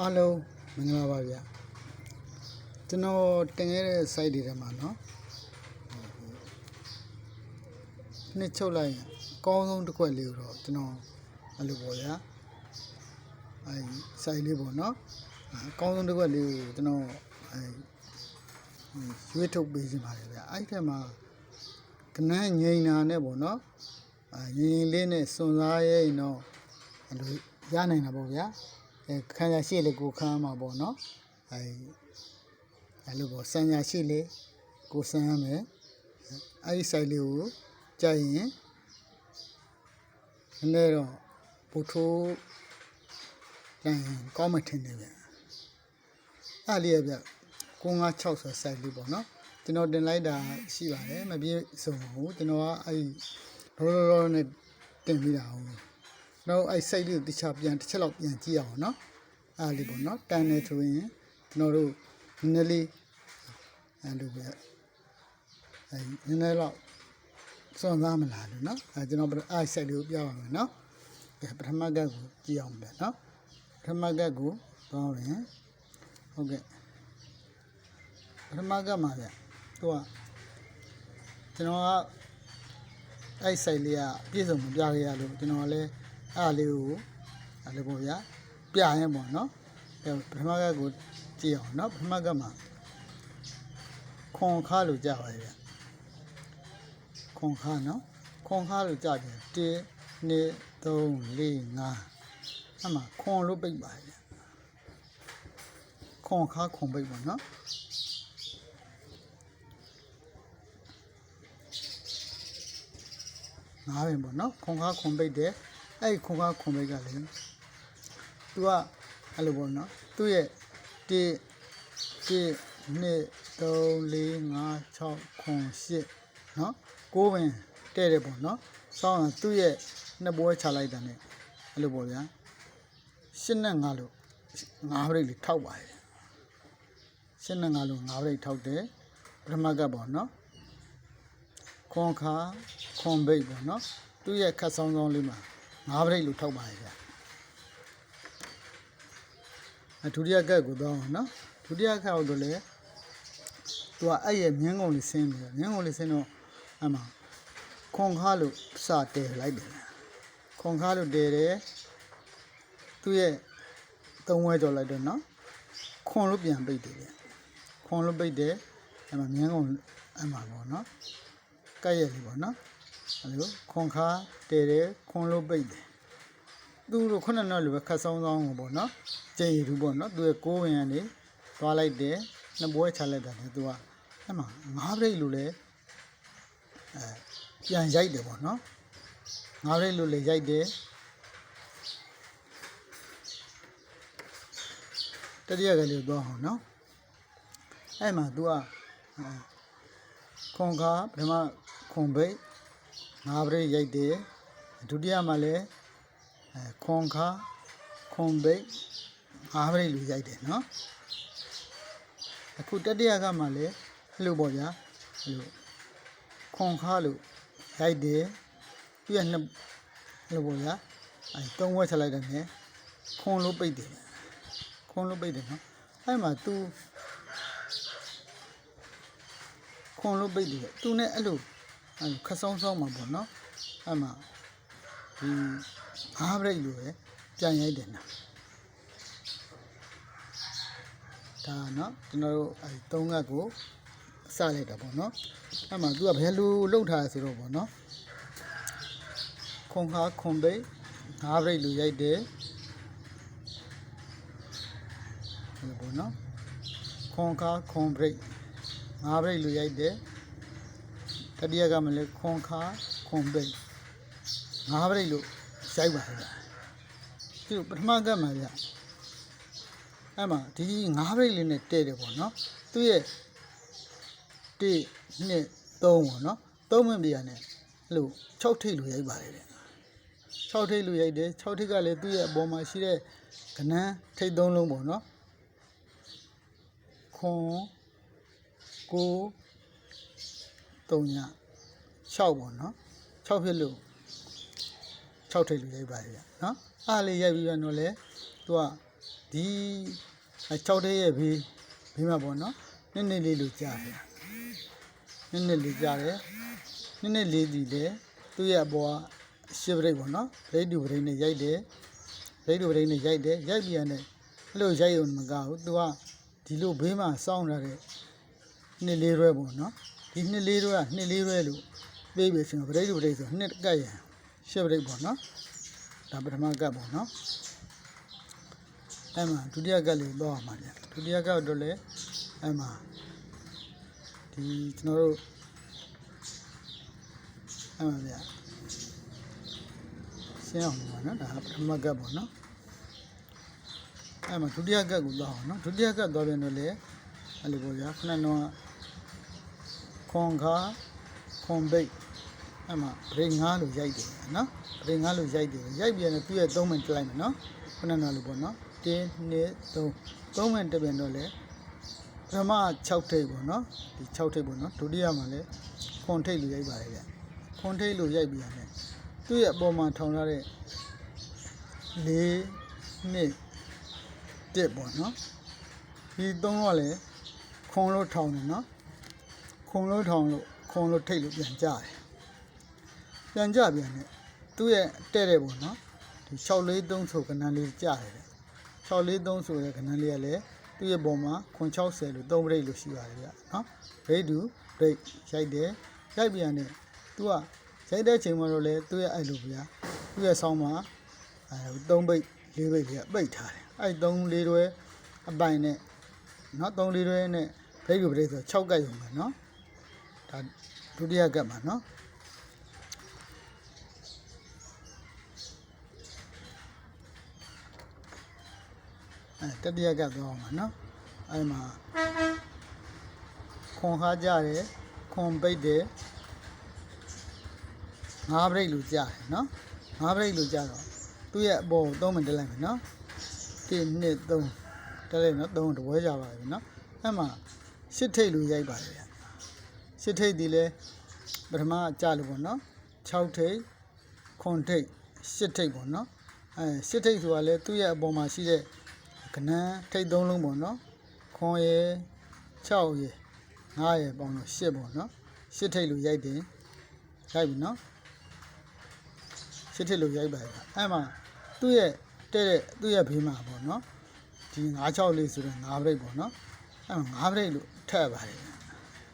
အားလုံးမင်္ဂလာပါဗျာကျွန်တော်တင်ခဲ့တဲ့ site တွေထဲမှာเนาะနှစ်ချုပ်လိုက်ရင်အကောင်းဆုံးတစ်ခွက်လေးကိုတော့ကျွန်တော်အဲ့လိုပေါ့ဗျာအဲ site လေးပေါ့เนาะအကောင်းဆုံးတစ်ခွက်လေးကိုကျွန်တော်အဲရွေးထုတ်ပေးခြင်းပါတယ်ဗျာအဲ့ဒီထဲမှာကနန်းငိန်နာနဲ့ပေါ့เนาะအဲငိန်လေးနဲ့စွန်စားရဲ့ရင်တော့အဲ့လိုရနိုင်တာပေါ့ဗျာ အဲ ခံရရှိလေကိုခမ်းမှာပေါ့နော်အဲအဲ့လိုပေါ့ဆန်ရရှိလေကိုဆန်းရမယ်အဲ့ဒီဆိုင်လေးကိုကြာရင်နည်းနည်းတော့ပူထိုးပြန်ကောင်းမှထင်တယ်ဗျအဲ့လေးရဗျ9560ဆိုဆိုင်လေးပေါ့နော်ကျွန်တော်တင်လိုက်တာရှိပါတယ်မပြည့်စုံဘူးကျွန်တော်ကအဲ့ရောရောရောနဲ့တင်ပြီးတာဟုတ် တော့အဲ့စိတ်လေးကိုတခြားပြန်တစ်ချက်လောက်ပြန်ကြည့်အောင်နော်အားလေးပေါ့နော်တန်နေဆိုရင်ကျွန်တော်တို့နည်းနည်းလေးအဲ့လိုပဲအဲ့နည်းနည်းလောက်စွန့်သားမလားလို့နော်အဲကျွန်တော်အဲ့စိတ်လေးကိုပြပါမယ်နော်အဲပထမကတ်ကိုကြည့်အောင်ပဲနော်ပထမကတ်ကိုပေါင်းရင်ဟုတ်ကဲ့ပထမကတ်မှာဗျသူကကျွန်တော်ကအဲ့ဆိုင်လေးကပြည့်စုံမပြခဲ့ရလို့ကျွန်တော်လည်း အဲ့လေးကိုအဲ့လိုပေါ့ဗျာပြရင်ပေါ့နော်အဲပထမကကိုကြည့်အောင်နော်ပထမကမှာခွန်ခါလို့ကြာပါရဲ့ဗျခွန်ခါနော်ခွန်ခါလို့ကြာတယ်1 2 3 4 5အမှခွန်လို့ပိတ်ပါရဲ့ခွန်ခါခွန်ပိတ်ပါနော်ငါးပင်ပေါ့နော်ခွန်ခါခွန်ပိတ်တယ် အဲ့ဒီခွန်ခါခွန်ပိတ်ကလည်း तू ကအဲ့လိုပေါ့နော်သူ့ရဲ့1 1 2 3 4 5 6 9 10နော်9ပင်တဲ့တယ်ပေါ့နော်စောင်းရင်သူ့ရဲ့နှစ်ပွဲချလိုက်တာ ਨੇ အဲ့လိုပေါ့ဗျာ10နဲ့5လို့5ဘရိတ်လေးထောက်ပါတယ်10နဲ့5လို့5ဘရိတ်ထောက်တယ်ပထမကပေါ့နော်ခွန်ခါခွန်ဘိတ်ပေါ့နော်သူ့ရဲ့ခတ်ဆောင်ဆောင်လေးမှာ 5ဘရိတ်လို့ထောက်ပါတယ်ဗျာအဒုတိယကတ်ကိုတော့နော်ဒုတိယကတ်ကိုလည်းသူကအဲ့ရဲ့မြင်းကုန်လေးဆင်းတယ်မြင်းကုန်လေးဆင်းတော့အမှခွန်ခါလို့စတဲလိုက်တယ်ခွန်ခါလို့တဲတယ်သူ့ရဲ့သုံးဝဲကြော်လိုက်တော့နော်ခွန်လို့ပြန်ပိတ်တယ်ဗျခွန်လို့ပိတ်တယ်အမှမြင်းကုန်အမှပေါ့နော်ကတ်ရဲ့လေးပေါ့နော် အဲ့လိုခွန်ခါတဲတယ်ခွန်လို့ပိတ်တယ်သူတို့ခုနကလိုပဲခတ်ဆောင်ဆောင်ကိုပေါ့နော်ကျင်ရူပေါ့နော်သူရဲ့ကိုးဝင်ကနေသွားလိုက်တယ်နှစ်ပွဲချလိုက်တာလေသူကအဲ့မှာငါးပြိတ်လိုလဲအဲပြန်ရိုက်တယ်ပေါ့နော်ငါးပြိတ်လိုလဲရိုက်တယ်တတိယကလေးကိုသွားအောင်နော်အဲ့မှာ तू ကခွန်ကားပထမခွန်ဘိတ် ငါးပြိတ်ရိုက်တယ်ဒုတိယမှာလည်းအဲခွန်ခါခွန်ဘိတ်ငါးပရိတ်လူရိုက်တယ်နော်အခုတတိယကမှလည်းအဲ့လိုပေါ့ဗျာအဲ့လိုခွန်ခါလို့ရိုက်တယ်ပြည့်နှစ်အဲ့လိုပေါ့ဗျာအဲသုံးဝက်ချက်လိုက်တယ်နဲ့ခွန်လို့ပိတ်တယ်ခွန်လို့ပိတ်တယ်နော်အဲ့မှာ तू ခွန်လို့ပိတ်တယ် तू နဲ့အဲ့လို အဲ့လိုခက်ဆောင်ဆောင်မှာပေါ့နော်အဲ့မှာဒီအားဘရိတ်လိုပဲပြန်ရိုက်တယ်နော်ဒါနော်ကျွန်တော်တို့အဲသုံးငတ်ကိုစလိုက်တာပေါ့နော်အဲ့မှာ तू ကဘယ်လိုလှုပ်ထားလဲဆိုတော့ပေါ့နော်ခွန်ခါခွန်ဘိတ်အားဘရိတ်လိုရိုက်တယ်ဒီလိုပေါ့နော်ခွန်ခါခွန်ဘရိတ်အားဘရိတ်လိုရိုက်တယ် တတိယကမလဲခွန်ခါခွန်ဘိတ်ငါးပရိတ်လို့ရိုက်ပါဗျာဒီပထမကမှဗျာအဲ့မှာဒီငါးပရိတ်လေးနဲ့တဲ့တယ်ပေါ့နော်သူ့ရဲ့1 2 3ပေါ့နော်3မိနစ်ပြရနဲ့အဲ့လို6ထိပ်လို့ရိုက်ပါတယ်ဗျ6ထိပ်လို့ရိုက်တယ်6ထိပ်ကလည်းသူ့ရဲ့အပေါ်မှာရှိတဲ့ကနန်းထိပ်သုံးလုံးပေါ့နော်ခွန်ကို 3ည6ပေါ့နော်6ဖြစ်လို့6ထိပ်လူရိုက်ပါလေဗျနော်အားလေးရိုက်ပြီးတော့လေသူကဒီ6တဲ့ရဲ့ဘေးဘေးမှာပေါ့နော်နည်းနည်းလေးလိုကြားတယ်နည်းနည်းလေးကြားတယ်နည်းနည်းလေးဒီလေသူ့ရဲ့အပေါ်ကရှစ်ပရိတ်ပေါ့နော်ပရိတ်တူပရိတ်နဲ့ရိုက်တယ်ပရိတ်တူပရိတ်နဲ့ရိုက်တယ်ရိုက်ပြန်တယ်အဲ့လိုရိုက်ရုံမကဘူးသူကဒီလိုဘေးမှာစောင်းလာတဲ့နှစ်လေးရွဲပေါ့နော် ဒီနှစ်လေးရွဲကနှစ်လေးရွဲလို့ပြေးပြီဆိုရင်ပရိတ်တူပရိတ်ဆိုနှစ်ကတ်ရန်ရှစ်ပရိတ်ပေါ့နော်ဒါပထမကတ်ပေါ့နော်အဲ့မှာဒုတိယကတ်လေးတော့အောင်ပါဗျာဒုတိယကတ်တော့လေအဲ့မှာဒီကျွန်တော်တို့အဲ့မှာဗျာရှင်းအောင်ပါနော်ဒါပထမကတ်ပေါ့နော်အဲ့မှာဒုတိယကတ်ကိုတော့အောင်နော်ဒုတိယကတ်တော့ပြန်တော့လေအဲ့လိုပေါ့ဗျာခဏတော့ ခွန်ခါခွန်ဘိတ်အဲ့မှာဗရိတ်ငါးလို့ရိုက်တယ်နော်ဗရိတ်ငါးလို့ရိုက်တယ်ရိုက်ပြန်တော့သူ့ရဲ့သုံးမိနစ်လိုက်မယ်နော်ခဏတော့လို့ပေါ့နော်1 2 3 3မိနစ်တပြန်တော့လေပထမ6ထိပ်ပေါ့နော်ဒီ6ထိပ်ပေါ့နော်ဒုတိယမှာလည်းခွန်ထိပ်လို့ရိုက်ပါတယ်ဗျခွန်ထိပ်လို့ရိုက်ပြီးရတယ်သူ့ရဲ့အပေါ်မှာထောင်ထားတဲ့၄နှစ်တစ်ပေါ့နော်ဒီသုံးတော့လေခွန်လို့ထောင်တယ်နော် ခွန်လို့ထောင်လို့ခွန်လို့ထိပ်လို့ပြန်ကြတယ်ပြန်ကြပြန်တယ်သူ့ရဲ့တဲ့တဲ့ပေါ့နော်ဒီ643ဆိုကဏ္ဍလေးကြားတယ်ဗျ643ဆိုတဲ့ခဏလေးကလည်းသူ့ရဲ့ပုံမှာခွန်60လို့3ဘရိတ်လို့ရှိပါတယ်ဗျနော်ဘရိတ်တူဘရိတ်ရိုက်တယ်ရိုက်ပြန်တယ်သူကရိုက်တဲ့ချိန်မှာတော့လေသူ့ရဲ့အဲ့လိုဗျာသူ့ရဲ့ဆောင်းမှာအဲ3ဘိတ်4ဘိတ်ပြပိတ်ထားတယ်အဲ့3 4တွဲအပိုင်နဲ့နော်3 4တွဲနဲ့ဘရိတ်တူဘရိတ်ဆို6ကတ်ရုံပဲနော် ဒါဒုတိယကတ်မှာနော်အဲတတိယကပ်သွားအောင်ပါနော်အဲမှာခွန်ခါကြတယ်ခွန်ပိတ်တယ်ငါးဘရိတ်လို့ကြားတယ်နော်ငါးဘရိတ်လို့ကြားတော့သူ့ရဲ့အပေါ်ကိုသုံးမိနစ်တက်လိုက်မယ်နော်1 2 3တက်လိုက်နော်3တပွဲကြပါပြီနော်အဲမှာရှစ်ထိတ်လို့ရိုက်ပါတယ်ဗျ ရှစ်ထိတ်ဒီလဲပထမကြလို့ပေါ့နော်6ထိတ်ခွန်ထိတ်ရှစ်ထိတ်ပေါ့နော်အဲရှစ်ထိတ်ဆိုတာလဲသူ့ရဲ့အပေါ်မှာရှိတဲ့ကနန်းထိတ်သုံးလုံးပေါ့နော်ခွန်ရယ်6ရယ်9ရယ်ပေါင်းတော့10ပေါ့နော်10ထိတ်လို့ရိုက်တယ်ရိုက်ပြီနော်10ထိတ်လို့ရိုက်ပါပြီအဲ့မှာသူ့ရဲ့တဲ့တဲ့သူ့ရဲ့ဘေးမှာပေါ့နော်ဒီ96လေးဆိုတဲ့9ဘရိတ်ပေါ့နော်အဲ့မှာ9ဘရိတ်လို့ထပ်ပါတယ်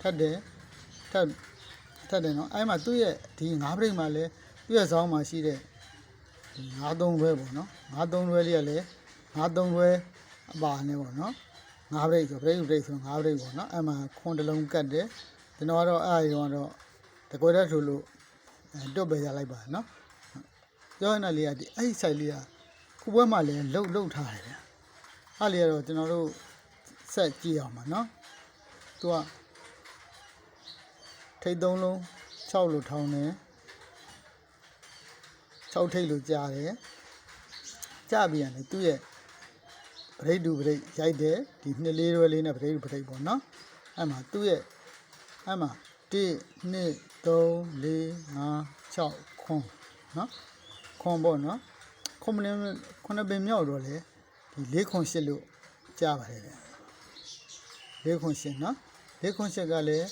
ထပ်တယ် ထပ်ထပ်တယ်နော်အဲ့မှာသူ့ရဲ့ဒီ9ဘရိတ်မှာလဲသူ့ရဲ့ဇောင်းမှာရှိတဲ့ဒီ93ဘဲပေါ့နော်93ဘဲလေးကလည်းငါးသုံးတွဲအပါနဲ့ပေါ့နော်ငါးပရိတ်ဆိုပရိတ်ပရိတ်ဆိုငါးပရိတ်ပေါ့နော်အဲ့မှာခွန်တစ်လုံးကတ်တယ်ကျွန်တော်ကတော့အဲ့အရင်ကတော့တကွဲတက်ထိုးလို့အဲတွတ်ပဲရလိုက်ပါနော်ပြောရတဲ့လေးကဒီအဲ့ဒီ site လေးကခုဘွဲမှာလည်းလှုပ်လှုပ်ထားတယ်ဗျအဲ့လေးကတော့ကျွန်တော်တို့ဆက်ကြည့်အောင်ပါနော်သူက ထိတ်သုံးလုံး6လို့ထောင်းတယ်6ထိတ်လို့ကြားတယ်ကြပြီးရတယ်သူ့ရဲ့ပရိတ်တူပရိတ်ရိုက်တယ်ဒီနှစ်လေးရွယ်လေးနဲ့ပရိတ်တူပရိတ်ပေါ့နော်အဲ့မှာသူ့ရဲ့အဲ့မှာ1 2 3 4 5 6ခွန်နော်ခွန်ပေါ့နော်ခွန်မင်းခုနှစ်ပင်မြောက်တော့လေဒီ၄ခွန်၈လို့ကြားပါတယ်ဗျ၄ခွန်၈နော်၄ခွန်၈ကလည်း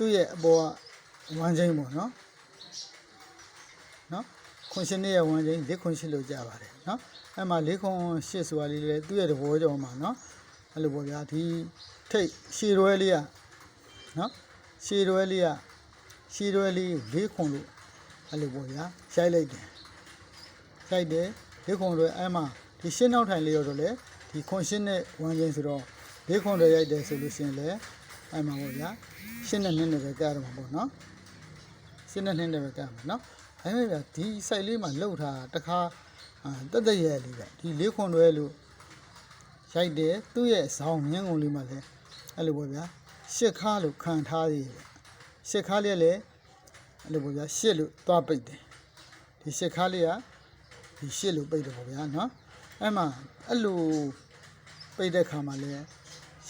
သူ့ရဲ့အပေါ်ကဝမ်းချင်းပေါ့နော်နော်ခွန်ရှင်ရဲ့ဝမ်းချင်း၄ခွန်၈လို့ကြားပါတယ်နော်အဲ့မှာ၄ခွန်၈ဆိုတာလေးလေသူ့ရဲ့သဘောကြောင့်မှာနော်အဲ့လိုပေါ့ဗျာဒီထိတ်ရှည်ရွဲလေးကနော်ရှည်ရွဲလေးကရှည်ရွဲလေး၄ခွန်လို့အဲ့လိုပေါ့ဗျာရိုက်လိုက်တယ်ရိုက်တယ်၄ခွန်ရွဲအဲ့မှာဒီရှင်းနောက်ထိုင်လေးရောတော့လေဒီခွန်ရှင်းနဲ့ဝမ်းချင်းဆိုတော့၄ခွန်ရွဲရိုက်တယ်ဆိုလို့ရှိရင်လေအဲ့မှာပေါ့ဗျာ ရှင်းနဲ့နင်းနဲ့ပဲကြားရမှာပေါ့နော်စင်းနဲ့နှင်းတယ်ပဲကမ်းမယ်နော်ဒါပေမဲ့ဗျာဒီ site လေးမှာလှုပ်ထားတာတစ်ခါအာတက်တက်ရဲလေးပဲဒီလေးခွန်တွဲလို့ရိုက်တယ်သူ့ရဲ့ဇောင်းမြင်းကုန်လေးမှာလည်းအဲ့လိုပေါ့ဗျာရှစ်ခါလို့ခံထားသေးတယ်ရှစ်ခါလေးကလည်းအဲ့လိုပေါ့ဗျာရှစ်လို့သွားပိတ်တယ်ဒီရှစ်ခါလေးကဒီရှစ်လို့ပိတ်တယ်ပေါ့ဗျာနော်အဲ့မှာအဲ့လိုပိတ်တဲ့ခါမှာလည်း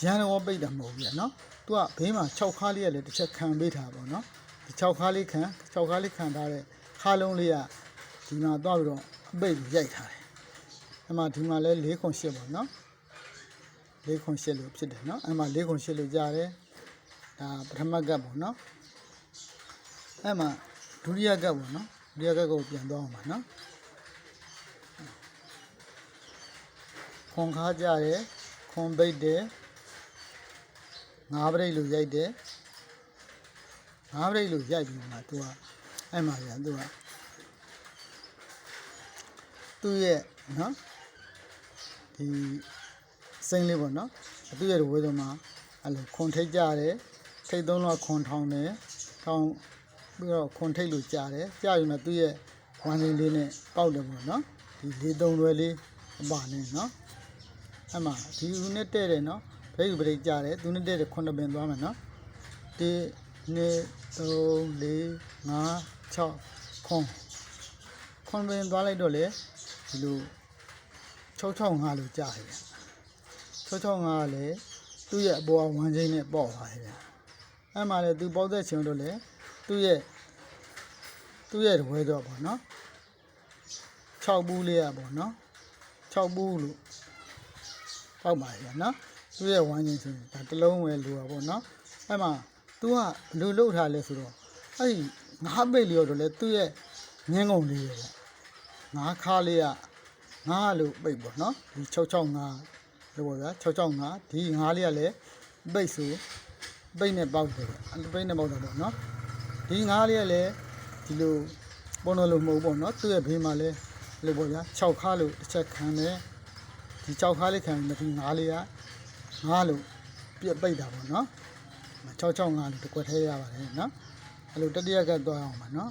ရန်တော်ပိတ်တာမဟုတ်ဘူးဗျာနော်သူကဘေးမှာ6ခါလေးကလည်းတစ်ချက်ခံပေးထားပါတော့နော်ဒီ6ခါလေးခံ6ခါလေးခံထားတဲ့ခါလုံးလေးကဒီမှာသွားပြီးတော့အပိတ်ကိုရိုက်ထားတယ်အဲ့မှာဒီမှာလဲ၄ခွန်၈ပေါ့နော်၄ခွန်၈လို့ဖြစ်တယ်နော်အဲ့မှာ၄ခွန်၈လို့ကြားတယ်ဒါပထမကပ်ပေါ့နော်အဲ့မှာဒုတိယကပ်ပေါ့နော်ဒုတိယကပ်ကိုပြန်သွားအောင်ပါနော်ခွန်ခါကြတယ်ခွန်ပိတ်တယ် ငါးပရိတ်လို့ရိုက်တယ်ငါးပရိတ်လို့ရိုက်ပြီးမှ तू ကအဲ့မှာပြန် तू ကသူ့ရဲ့နော်ဒီစိမ့်လေးပေါ့နော်သူ့ရဲ့ဝေးဆုံးမှာအဲ့လိုခွန်ထိတ်ကြတယ်ထိတ်သုံးတော့ခွန်ထောင်းတယ်ထောင်းပြီးတော့ခွန်ထိတ်လို့ကြားတယ်ကြားရင်တော့သူ့ရဲ့ဝမ်းလေးလေးနဲ့ပေါက်တယ်ပေါ့နော်ဒီလေးသုံးရွယ်လေးအပါနဲ့နော်အဲ့မှာဒီဦးနဲ့တဲ့တယ်နော် ဘရိတ်ဘရိတ်ကြားတယ်သူနဲ့တဲ့တယ်ခွန်တပင်သွားမယ်နော်ဒီနေ့3 4 5 6ခွန်ခွန်ပင်သွားလိုက်တော့လေဒီလို665လို့ကြားရတယ်665ကလည်းသူ့ရဲ့အပေါ်ကဝမ်းချင်းနဲ့ပေါ့သွားတယ်ဗျအဲ့မှာလေသူပေါက်တဲ့ချင်းတို့လေသူ့ရဲ့သူ့ရဲ့ဝဲတော့ပေါ့နော်6ဘူးလေးอ่ะပေါ့နော်6ဘူးလို့ပေါက်ပါရဲ့နော် သူ့ရဲ့ဝမ်းချင်းဆိုရင်ဒါတစ်လုံးဝဲလိုတာပေါ့နော်အဲ့မှာ तू ကဘယ်လိုလုပ်ထားလဲဆိုတော့အဲ့ဒီငါးပိတ်လေးတော့လေသူ့ရဲ့ငင်းကုန်လေးရပေါ့ငါးခါလေးကငါးလို့ပိတ်ပေါ့နော်ဒီ665လို့ပေါ့ဗျာ665ဒီငါးလေးကလည်းပိတ်ဆိုပိတ်နဲ့ပေါက်တယ်ဗျအဲ့ပိတ်နဲ့ပေါက်တာပေါ့နော်ဒီငါးလေးကလည်းဒီလိုပုံတော်လို့မဟုတ်ဘူးပေါ့နော်သူ့ရဲ့ဘေးမှာလည်းလို့ပေါ့ဗျာ6ခါလို့တစ်ချက်ခံတယ်ဒီ6ခါလေးခံပြီးဒီငါးလေးက ငါးလို့ပြက်ပိတ်တာပေါ့နော်665လို့တကွက်ထဲရပါတယ်နော်အဲ့လိုတတိယကသွားအောင်ပါနော်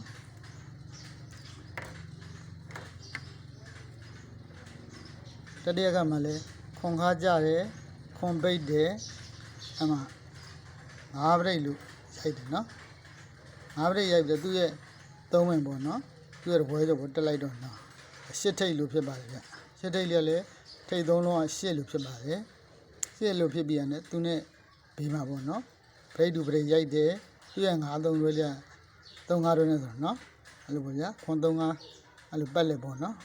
တတိယကမှလည်းခွန်ခါကြတယ်ခွန်ပိတ်တယ်အမှငါးပရိတ်လို့ရိုက်တယ်နော်ငါးပရိတ်ရိုက်ပြီးတော့သူ့ရဲ့သုံးဝင်ပေါ့နော်သူ့ရဲ့ဘွဲဆိုပေါ့တက်လိုက်တော့နော်ရှစ်ထိတ်လို့ဖြစ်ပါတယ်ဗျရှစ်ထိတ်လေးကလည်းထိတ်သုံးလုံးကရှစ်လို့ဖြစ်ပါတယ် ရှစ်လို့ဖြစ်ပြီးရတယ်သူနဲ့ဘေးမှာပေါ့နော်ဗိတ်တူပရိရိုက်တယ်သူရဲ့ငါးသုံးရွေးလက်သုံးငါးရွေးနေဆိုတော့နော်အဲ့လိုပေါ့ဗျာခွန်သုံးငါးအဲ့လိုပတ်လက်ပေါ့နော်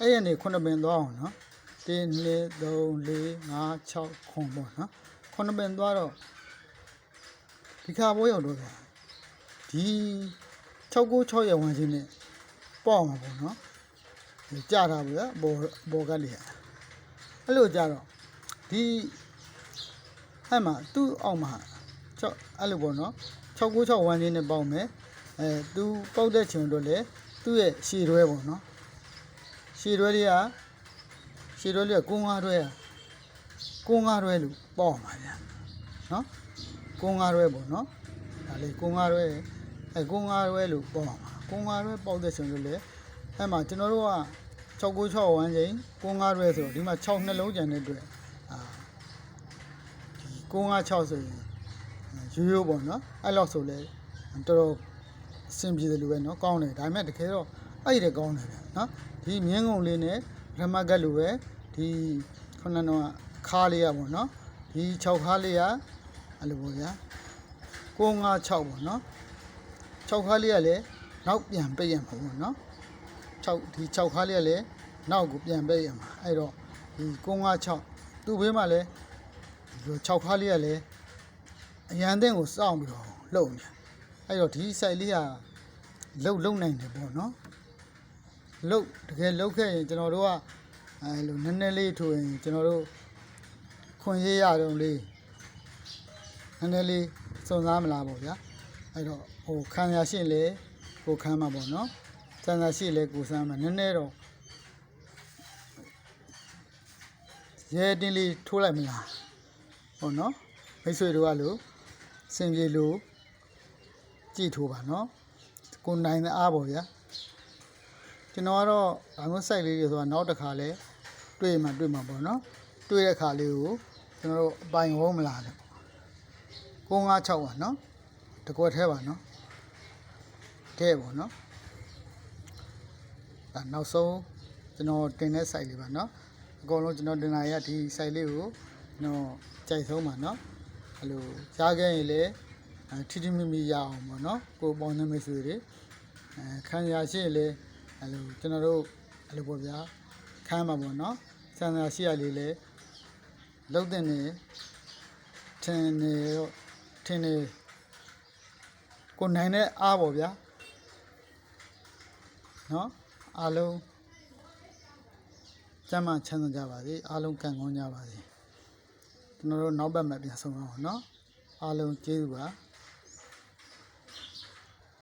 အဲ့ရနေခုနှစ်ပင်သွားအောင်နော်1 2 3 4 5 6ခွန်ပေါ့နော်ခုနှစ်ပင်သွားတော့ဒီခါဘိုးရောက်တော့ဗျာဒီ696ရဲ့ဝင်ချင်းနဲ့ပေါ့အောင်ပါပေါ့နော်ကြာတာဗျာဘောဘောကလေးအဲ့လိုကြာတော့ ဒီအဲ့မှာသူ့အောက်မှာ6အဲ့လိုပေါ့နော်696ဝမ်းချင်းနဲ့ပေါက်မယ်အဲသူပေါက်တဲ့ချိန်တော့လေသူ့ရဲ့ရှည်ရွဲပေါ့နော်ရှည်ရွဲလေးကရှည်ရွဲလေးကကုန်းငါးရွဲကကုန်းငါးရွဲလို့ပေါက်မှာဗျာနော်ကုန်းငါးရွဲပေါ့နော်ဒါလေးကုန်းငါးရွဲအဲကုန်းငါးရွဲလို့ပေါက်မှာကုန်းငါးရွဲပေါက်တဲ့ချိန်တော့လေအဲ့မှာကျွန်တော်တို့က696ဝမ်းချင်းကုန်းငါးရွဲဆိုတော့ဒီမှာ6နှလုံးကျန်တဲ့အတွက်အာ 956ဆိုရင်ရိုးရိုးပေါ့နော်အဲ့လောက်ဆိုလဲတော်တော်အဆင်ပြေတယ်လို့ပဲနော်ကောင်းတယ်ဒါပေမဲ့တကယ်တော့အဲ့ဒီကောင်းတယ်နော်ဒီမြင်းကုန်လေးနဲ့ပထမကတ်လိုပဲဒီခုနကတော့ခါလေးရပေါ့နော်ဒီ6ခါလေးရအဲ့လိုပေါ့ဗျာ956ပေါ့နော်6ခါလေးရလည်းနောက်ပြန်ပိတ်ရမှာပေါ့နော်6ဒီ6ခါလေးရလည်းနောက်ကိုပြန်ပိတ်ရမှာအဲ့တော့ဒီ956သူ့ဘေးမှာလည်း ဒီလို6ခါလေးကလည်းအရန်တဲ့ကိုစောင့်ပြီးတော့လှုပ်နေအဲ့တော့ဒီ site လေးကလှုပ်လှုပ်နိုင်တယ်ပေါ့နော်လှုပ်တကယ်လှုပ်ခဲ့ရင်ကျွန်တော်တို့ကအဲလိုနည်းနည်းလေးထိုးရင်ကျွန်တော်တို့ခွန်ရေးရတော့လေးနည်းနည်းလေးစုံစားမလားပေါ့ဗျာအဲ့တော့ဟိုခံရရှင်းလေကိုခံမှာပေါ့နော်စံစာရှိလေကိုစမ်းမှာနည်းနည်းတော့ရဲတင်းလေးထိုးလိုက်မလား ဟုတ်နော်မိတ်ဆွေတို့ကလို့စင်ပြေလို့ကြည့်ထိုးပါနော်ကိုနိုင်တဲ့အားပေါ့ဗျာကျွန်တော်ကတော့ဘာလို့ site လေးတွေဆိုတာနောက်တစ်ခါလဲတွေ့မှတွေ့မှာပေါ့နော်တွေ့တဲ့ခါလေးကိုကျွန်တော်တို့အပိုင်ဟောမလားတဲ့956ပါနော်တကွက်ထဲပါနော်တဲ့ပေါ့နော်ဒါနောက်ဆုံးကျွန်တော်တင်တဲ့ site လေးပါနော်အကုန်လုံးကျွန်တော်တင်လာရဒီ site လေးကိုကျွန်တော် ကြိုက်ဆုံးပါနော်အဲ့လိုရခဲ့ရင်လည်းအဲထိထိမိမိရအောင်ပေါ့နော်ကိုပေါင်းနေမိတ်ဆွေတွေအဲခံရရှိရင်လည်းအဲ့လိုကျွန်တော်တို့အဲ့လိုပေါ့ဗျာခမ်းမှာပေါ့နော်ဆန္ဒရှိရလေးလဲလှုပ်တဲ့နေထင်းနေတော့ထင်းနေကိုနိုင်တဲ့အားပေါ့ဗျာနော်အားလုံးကျမ်းမာချမ်းသာကြပါစေအားလုံးကံကောင်းကြပါစေ ကျွန်တော်တို့နောက်ဘက်မှာပြန်ဆုံအောင်နော်အားလုံးကျေးဇူးပါ